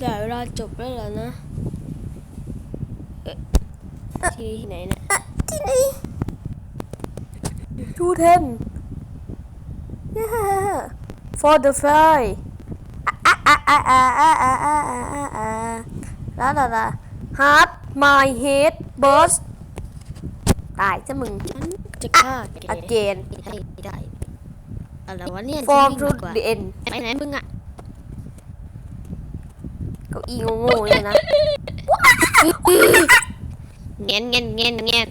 เด้เวลาจบแล้วเหรอนะที่ไหนเนี่ยที่นี่ทูเทน for the fly ลาลาลา hard my head burst ตายจะมึงจะฆ่าอเกนได้อะไรวะเนี่ย form to the end ไปไหนมึงอะ ก้าอี้โง่ๆเนี่ยนะเงี้ยนเงี้ยนเงี้ยนเงี้ยน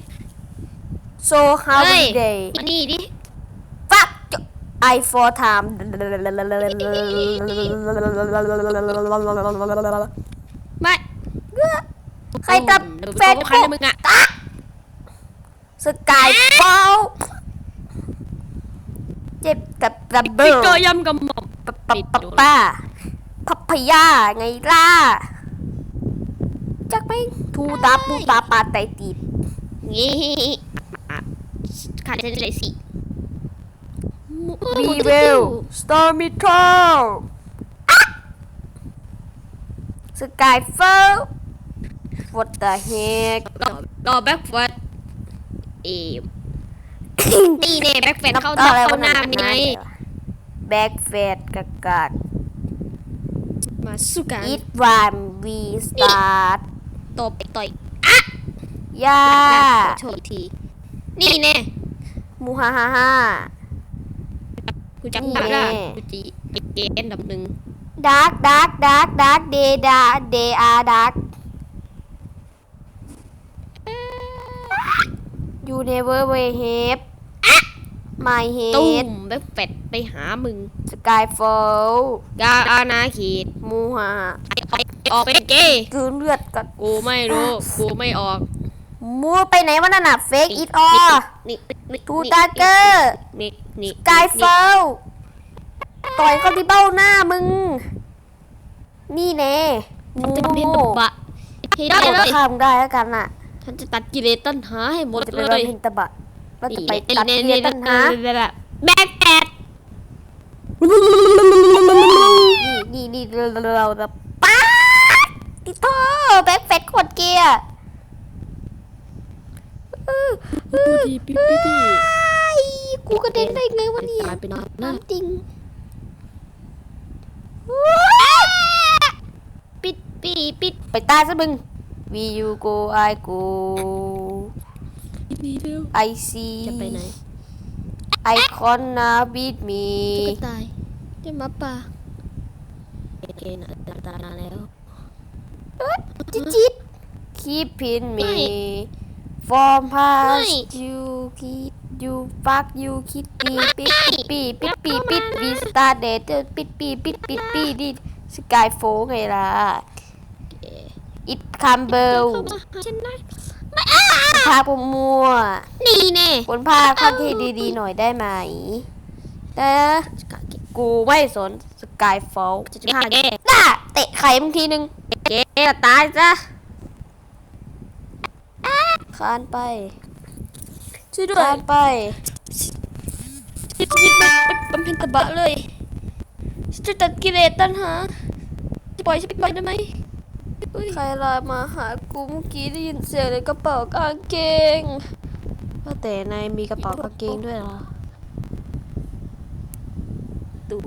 so how เฮ้ย many day มานี่ดิ fuck I for time ไม่ใครตับแฟนใครนะมึงอะสกายเป้าเจ็บกับดับเบิพี่ลก็ย่ำกระหม่อมปะปะปะป้า พัพยาไงล่ะจักไหมทูตาปูตาปาไตตีบงี้อะขาดเส้นเลยสิวีเวลสตอร์มิทอลสกายเฟล what the heck รอรอแบ็คเฟิร์สเอมนี่เน่แบ็คเฟิร์สเข้าน้ำตอะไรเข้าวะหน้ามันไงแบ็กเฟดกากาก มาสู้กันอีทวันวีสตาร์ทตบต่อยยาโชว์อีกที นี่แน่มูฮ่าฮ่าฮ่ากูจังนี่บ้าละแน่กูจีเกนอันดับหนึ่งดาร์กดาร์กดาร์กดาร์กเดดาเดอาดาร์ก You never will have my ตุ้ head มแบ็คเฟิร์สไปหามึง Skyfall กาอาณาเขตมูฮาไอ้ออกไอ้ออกไปเกย์กืนเลือดก่อนกูไม่รู้ กูไม่ออกมูไปไหนวะนั่นน่ะ Fake it นี่ all นี่นี่ทูตาเกอร์นี่นี่ Skyfall ต่อยเข้าที่เบ้าหน้ามึง นี่แน่งูจะเป็นโง่ตบะให้ได้ได้เลเลยยข้ามได้แล้วกันน่ะ ฉันจะตัดกิเลสตัณหาให้หมดจะเลไปวันย เพ็นตะบะ เราจะไปนี่ตัดนี่เรียนี่นตัณหาแบ็คแปดนี่นี่นี่เราจะป้าดติโต้แบ็คเฟดโคตรเกียร์ดูดีพี่พี่พี่ไอ้กูกระเด็นได้ไงวะเนี่ยตายไปนานนะน้ำจริงปิดปีปิดไปตายซะมึง We you go I go นี่เร็ว I see จะไปไหน I gonna beat me จะตายจะมาป่าเกณฑ์ตายนานแล้วจิจิต Keep in ไม่ me From ไม่ past you keep you fuck you keep ปีปิดปีปิดปีปิด We started ปิดปีปิดปิดปีดิ Sky f o ไงล่ะ It crumble เข้ามาหาฉันได้ พาผมมัวนี่แน่บนผ้าข้อที่ดีๆหน่อยได้ไหมนะกูไม่สนสกายฟอลจะฆ่าแกน่าเตะไข่มึงทีนึงแกตายซะคานไปช่วยด้วคายนไปยึดยึดมันบำเพ็ญตบะเลยฉันจะตัดกิเลสตัณหาจะปล่อยฉันไปได้ไหมเฮ้ย ใครไลน์มาหากูเมื่อกี้ได้ยินเสียงในกระเป๋ากางเกงว่าแต่นายมีกระเป๋ากางเกงด้วยเหรอ ตู